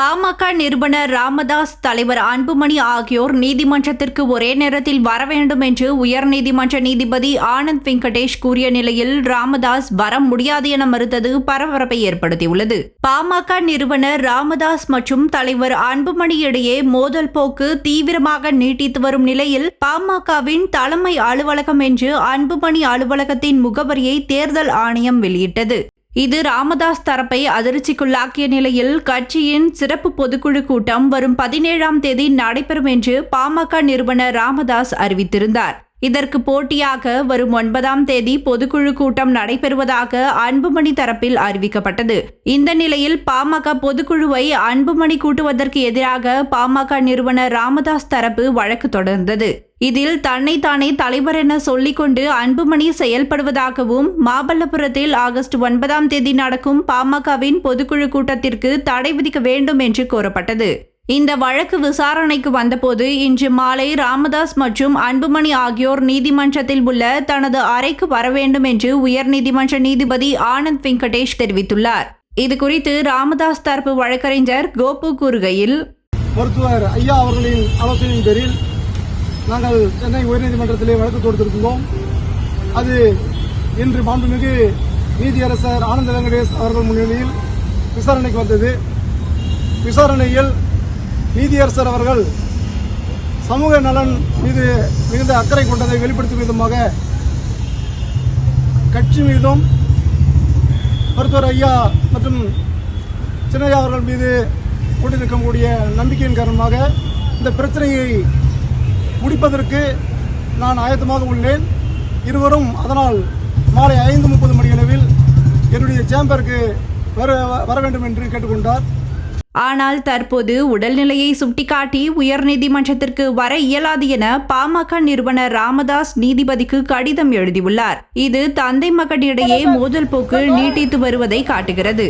பாமக நிறுவனர் ராமதாஸ் தலைவர் அன்புமணி ஆகியோர் நீதிமன்றத்திற்கு ஒரே நேரத்தில் வர வேண்டும் என்று உயர்நீதிமன்ற நீதிபதி ஆனந்த் வெங்கடேஷ் கூறிய நிலையில் ராமதாஸ் வர முடியாது என மறுத்தது பரபரப்பை ஏற்படுத்தியுள்ளது. பாமக நிறுவனர் ராமதாஸ் மற்றும் தலைவர் அன்புமணி இடையே மோதல் போக்கு தீவிரமாக நீட்டித்து வரும் நிலையில் பாமகவின் தலைமை அலுவலகம் என்று அன்புமணி அலுவலகத்தின் முகவரியை தேர்தல் ஆணையம் வெளியிட்டது. இது ராமதாஸ் தரப்பை அதிர்ச்சிக்குள்ளாக்கிய நிலையில் கட்சியின் சிறப்பு பொதுக்குழு கூட்டம் வரும் பதினேழாம் தேதி நடைபெறும் என்று பாமக நிறுவனர் ராமதாஸ் அறிவித்திருந்தார். இதற்கு போட்டியாக வரும் ஒன்பதாம் தேதி பொதுக்குழு கூட்டம் நடைபெறுவதாக அன்புமணி தரப்பில் அறிவிக்கப்பட்டது. இந்த நிலையில் பாமக பொதுக்குழுவை அன்புமணி கூட்டுவதற்கு எதிராக பாமக நிறுவனர் ராமதாஸ் தரப்பு வழக்கு தொடர்ந்தது. இதில் தன்னைத்தானே தலைவர் என சொல்லிக்கொண்டு அன்புமணி செயல்படுவதாகவும் மாமல்லபுரத்தில் ஆகஸ்ட் ஒன்பதாம் தேதி நடக்கும் பாமகவின் பொதுக்குழு கூட்டத்திற்கு தடை விதிக்க வேண்டும் என்று கோரப்பட்டது. இந்த வழக்கு விசாரணைக்கு வந்தபோது இன்று மாலை ராமதாஸ் மற்றும் அன்புமணி ஆகியோர் நீதிமன்றத்தில் உள்ள தனது அறைக்கு வர வேண்டும் என்று உயர்நீதிமன்ற நீதிபதி ஆனந்த் வெங்கடேஷ் தெரிவித்துள்ளார். இதுகுறித்து ராமதாஸ் தரப்பு வழக்கறிஞர் கோபு கூறுகையில் மருத்துவர் ஐயா அவர்களின் ஆலோசனையின் பேரில் நாங்கள் சென்னை உயர்நீதிமன்றத்திலே வழக்கு தொடுத்திருந்தோம் அது இன்று மாண்புமிகு நீதியரசர் ஆனந்த வெங்கடேஷ் அவர்கள் முன்னிலையில் விசாரணைக்கு வந்தது. விசாரணையில் நீதியரசர் அவர்கள் சமூக நலன் மீது மிகுந்த அக்கறை கொண்டதை வெளிப்படுத்தும் விதமாக கட்சி மீதும் மருத்துவர் ஐயா மற்றும் சின்னையா அவர்கள் மீது கொண்டிருக்கக்கூடிய நம்பிக்கையின் காரணமாக இந்த பிரச்சனையை முடிப்பதற்கு நான் ஆயத்தமாக உள்ளேன். இருவரும் அதனால் மாலை ஐந்து முப்பது மணி அளவில் என்னுடைய சேம்பருக்கு வர வர வேண்டும் என்று கேட்டுக்கொண்டார். ஆனால் தற்போது உடல்நிலையை சுட்டிக்காட்டி உயர்நீதிமன்றத்திற்கு வர இயலாது என பாமக நிறுவனர் ராமதாஸ் நீதிபதிக்கு கடிதம் எழுதியுள்ளார். இது தந்தை மகனிடையே மோதல் போக்கு நீட்டித்து வருவதை காட்டுகிறது.